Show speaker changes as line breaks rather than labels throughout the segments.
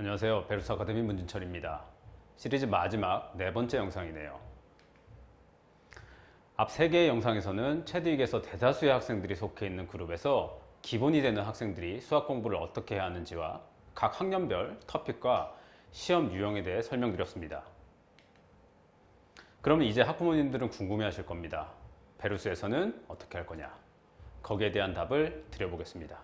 안녕하세요. 베르스 아카데미 문진철입니다. 시리즈 마지막 네 번째 영상이네요. 앞 세 개의 영상에서는 체드윅에서 대다수의 학생들이 속해 있는 그룹에서 기본이 되는 학생들이 수학 공부를 어떻게 해야 하는지와 각 학년별 터픽과 시험 유형에 대해 설명드렸습니다. 그러면 이제 학부모님들은 궁금해 하실 겁니다. 베르스에서는 어떻게 할 거냐? 거기에 대한 답을 드려보겠습니다.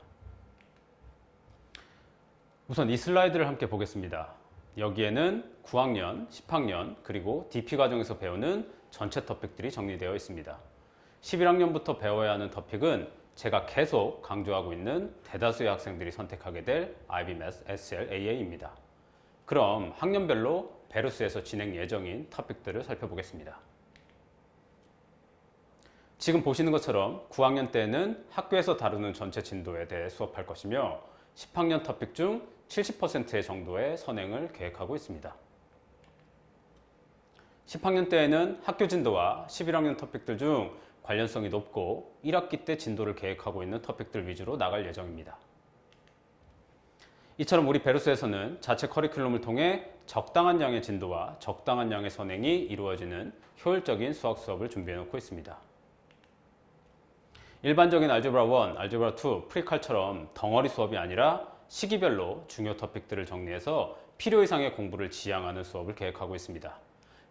우선 이 슬라이드를 함께 보겠습니다. 여기에는 9학년, 10학년, 그리고 DP 과정에서 배우는 전체 터픽들이 정리되어 있습니다. 11학년부터 배워야 하는 터픽은 제가 계속 강조하고 있는 대다수의 학생들이 선택하게 될 IB Math SL AA입니다. 그럼 학년별로 베르스에서 진행 예정인 터픽들을 살펴보겠습니다. 지금 보시는 것처럼 9학년 때는 학교에서 다루는 전체 진도에 대해 수업할 것이며 10학년 터픽 중 70%의 정도의 선행을 계획하고 있습니다. 10학년 때에는 학교 진도와 11학년 터픽들 중 관련성이 높고 1학기 때 진도를 계획하고 있는 터픽들 위주로 나갈 예정입니다. 이처럼 우리 베르스에서는 자체 커리큘럼을 통해 적당한 양의 진도와 적당한 양의 선행이 이루어지는 효율적인 수학 수업을 준비해 놓고 있습니다. 일반적인 알제브라 1, 알제브라 2, 프리칼처럼 덩어리 수업이 아니라 시기별로 중요 터픽들을 정리해서 필요 이상의 공부를 지향하는 수업을 계획하고 있습니다.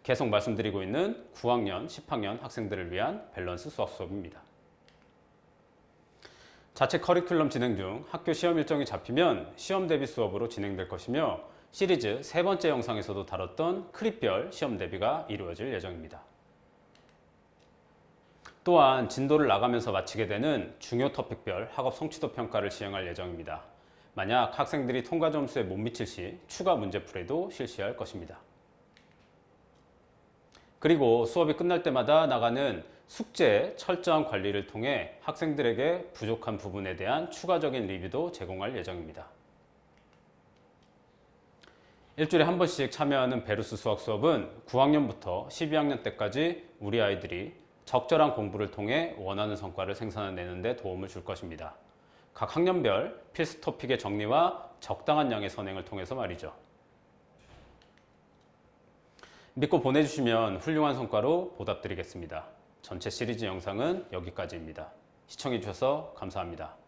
계속 말씀드리고 있는 9학년, 10학년 학생들을 위한 밸런스 수학 수업입니다. 자체 커리큘럼 진행 중 학교 시험 일정이 잡히면 시험 대비 수업으로 진행될 것이며 시리즈 세 번째 영상에서도 다뤘던 크립별 시험 대비가 이루어질 예정입니다. 또한 진도를 나가면서 마치게 되는 중요 터픽별 학업 성취도 평가를 시행할 예정입니다. 만약 학생들이 통과 점수에 못 미칠 시 추가 문제풀이도 실시할 것입니다. 그리고 수업이 끝날 때마다 나가는 숙제 철저한 관리를 통해 학생들에게 부족한 부분에 대한 추가적인 리뷰도 제공할 예정입니다. 일주일에 한 번씩 참여하는 베르스 수학 수업은 9학년부터 12학년 때까지 우리 아이들이 적절한 공부를 통해 원하는 성과를 생산해내는 데 도움을 줄 것입니다. 각 학년별 필수 토픽의 정리와 적당한 양의 선행을 통해서 말이죠. 믿고 보내주시면 훌륭한 성과로 보답드리겠습니다. 전체 시리즈 영상은 여기까지입니다. 시청해주셔서 감사합니다.